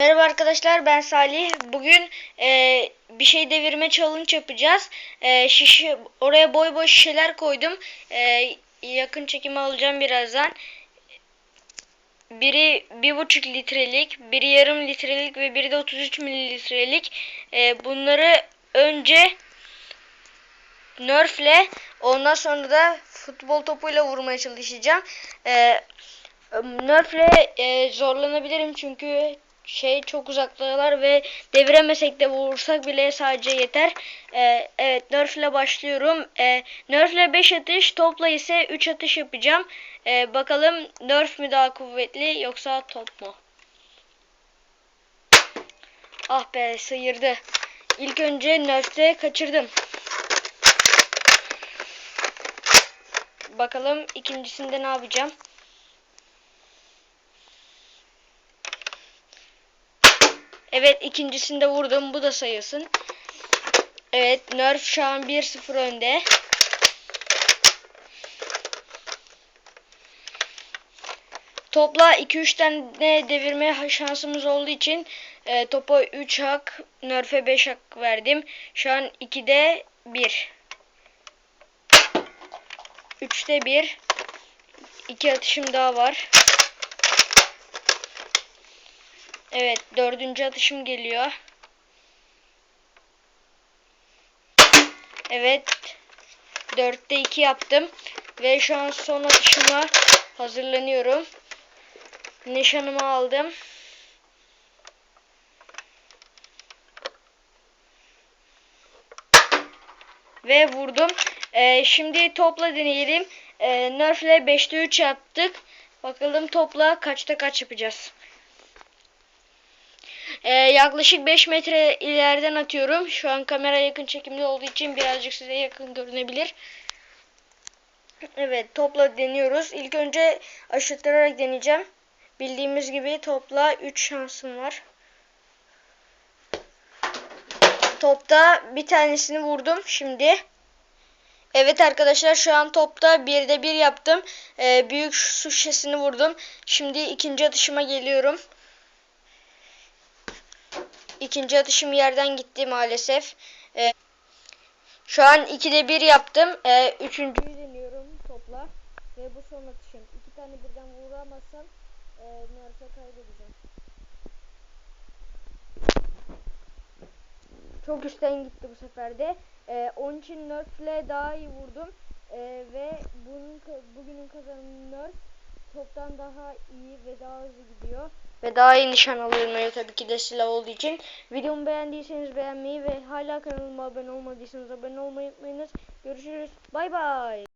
Merhaba arkadaşlar ben Salih. Bugün e, bir şey devirme challenge yapacağız. E, şişe oraya boy boy şişeler koydum. E, yakın çekimi alacağım birazdan. Biri bir buçuk litrelik, biri yarım litrelik ve biri de 33 mililitrelik. E, bunları önce Nerf'le ondan sonra da futbol topuyla vurmaya çalışacağım. E, Nerf'le e, zorlanabilirim çünkü şey çok uzaktalar ve deviremesek de vurursak bile sadece yeter. Ee, evet Nerf ile başlıyorum. Ee, Nerf ile 5 atış topla ise 3 atış yapacağım. Ee, bakalım Nerf mi daha kuvvetli yoksa top mu? Ah be sıyırdı. İlk önce Nerf'te kaçırdım. Bakalım ikincisinde ne yapacağım. Evet ikincisinde vurdum. Bu da sayılsın. Evet Nerf şu an 1-0 önde. Topla 2-3 tane devirme şansımız olduğu için e, topa 3 hak, Nerf'e 5 hak verdim. Şu an 2'de 1. 3'te 1. 2 atışım daha var. Evet dördüncü atışım geliyor. Evet. Dörtte iki yaptım. Ve şu an son atışıma hazırlanıyorum. Nişanımı aldım. Ve vurdum. Ee, şimdi topla deneyelim. Ee, Nerf ile 5'te 3 yaptık. Bakalım topla kaçta kaç yapacağız. Ee, yaklaşık 5 metre ileriden atıyorum. Şu an kamera yakın çekimde olduğu için birazcık size yakın görünebilir. Evet topla deniyoruz. İlk önce aşıttırarak deneyeceğim. Bildiğimiz gibi topla 3 şansım var. Topta bir tanesini vurdum şimdi. Evet arkadaşlar şu an topta 1'de 1 yaptım. Ee, büyük su şişesini vurdum. Şimdi ikinci atışıma geliyorum. İkinci atışım yerden gitti maalesef. Ee, şu an 2'de 1 yaptım. Ee, üçüncüyü deniyorum topla. Ve bu son atışım. İki tane birden vuramazsam e, Nerf'e kaybedeceğim. Çok üstten gitti bu sefer de. Ee, onun için Nerf'le daha iyi vurdum. Ee, ve bunun bugünün kazananı Nerf toptan daha iyi ve daha hızlı gidiyor. Ve daha iyi nişan alınıyor tabii ki de silah olduğu için. Videomu beğendiyseniz beğenmeyi ve hala kanalıma abone olmadıysanız abone olmayı unutmayınız. Görüşürüz. Bay bay.